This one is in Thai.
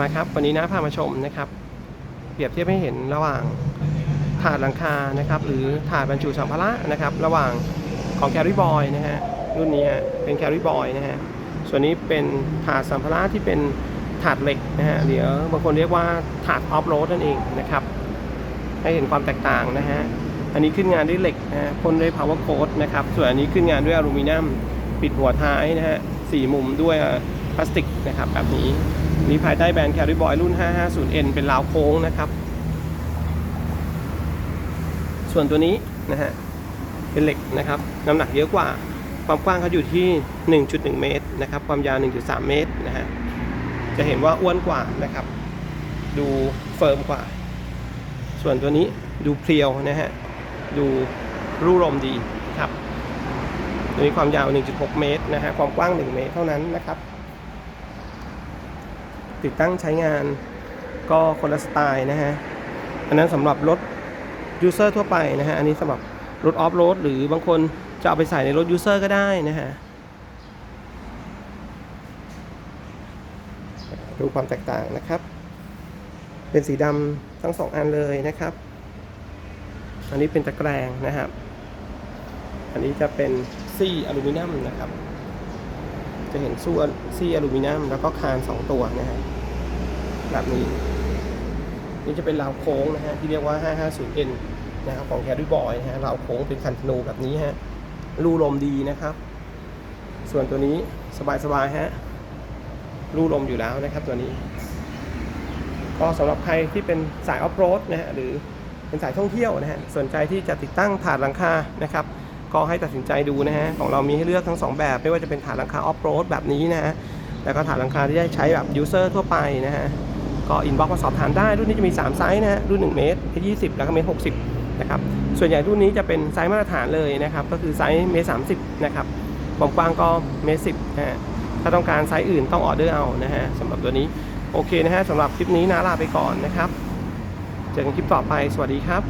มาครับวันนี้นะพามาชมนะครับ เปรียบเทียบให้เห็นระหว่างถาดหลังคานะครับ หรือถาดบรรจุสัมภาระนะครับ ระหว่างของแคริบอยนะฮะรุ่นนี้ฮะเป็นแคริบอยนะฮะส่วนนี้เป็นถาดสัมภาระที่เป็นถาดเหล็กนะฮะเดี๋ยวบางคนเรียกว่าถาดออฟโรดนั่นเองนะครับให้เห็นความแตกต่างนะฮะอันนี้ขึ้นงานด้วยเหล็กนะฮะพ่นด้วย power coat นะครับส่วนอันนี้ขึ้นงานด้วยอลูมิเนียมปิดหัวท้ายนะฮะสี่มุมด้วย พลาสติกนะครับแบบนี้นี่ภายใต้แบรนด์ Carry Boy รุ่น 550N เป็นราวโค้งนะครับ ส่วนตัวนี้นะฮะเป็นเหล็กนะครับน้ำหนักเยอะกว่าความกว้างเขาอยู่ที่ 1.1 เมตรนะครับ ความยาว 1.3 เมตรนะฮะจะเห็นว่าอ้วนกว่านะครับ ดูเฟิร์มกว่า ส่วนตัวนี้ดูเพรียวนะฮะดูรูลมดีครับตัวนี้ความยาว 1.6 เมตรนะฮะความกว้าง 1 เมตรเท่านั้นนะครับ ติดตั้งใช้งานก็คนละสไตล์นะฮะ อันนั้นสำหรับรถยูเซอร์ทั่วไปนะฮะ อันนี้สำหรับรถออฟโรดหรือบางคนจะเอาไปใส่ในรถยูเซอร์ก็ได้นะฮะ ดูความแตกต่างนะครับ เป็นสีดำทั้งสองอันเลยนะครับ อันนี้เป็นตะแกรงนะครับ อันนี้จะเป็นซี่อลูมิเนียมนะครับ จะเห็นสู้ซี่อลูมิเนียมแล้วก็คาน 2 ตัวนะฮะ แบบนี้ นี่จะเป็นราวโค้งนะฮะที่เรียกว่า 550N นะครับของแคด r บอยนะฮะราวโค้งเป็นคันธนูแบบนี้ฮะรูลมดีนะครับ ส่วนตัวนี้สบายๆฮะรูลมอยู่แล้วนะครับตัวนี้ ก็สำหรับใครที่เป็นสายออฟโรดนะฮะหรือเป็นสายท่องเที่ยวนะฮะสนใจที่จะติดตั้งถาดหลังคานะครับก็ให้ตัดสินใจดูนะฮะของเรามีให้เลือกทั้ง 2 แบบ ไม่ว่าจะเป็นถาดหลังคาออฟโรดแบบนี้นะฮะแล้วก็ถาดหลังคาที่ได้ใช้แบบยูเซอร์ทั่วไปนะฮะ ก็อินบ็อกซ์มาสอบถามได้ รุ่นนี้จะมี 3 ไซส์นะฮะรุ่น 1 เมตร20แล้วก็เมตร60นะครับส่วนใหญ่รุ่นนี้จะเป็นไซส์มาตรฐานเลยนะครับก็คือไซส์เมตร30นะครับความกว้างก็เมตรสิบนะฮะถ้าต้องการไซส์อื่นต้องออเดอร์เอานะฮะสำหรับตัวนี้โอเคนะฮะสำหรับคลิปนี้นะลาไปก่อนนะครับ เจอกันคลิปต่อไปสวัสดีครับ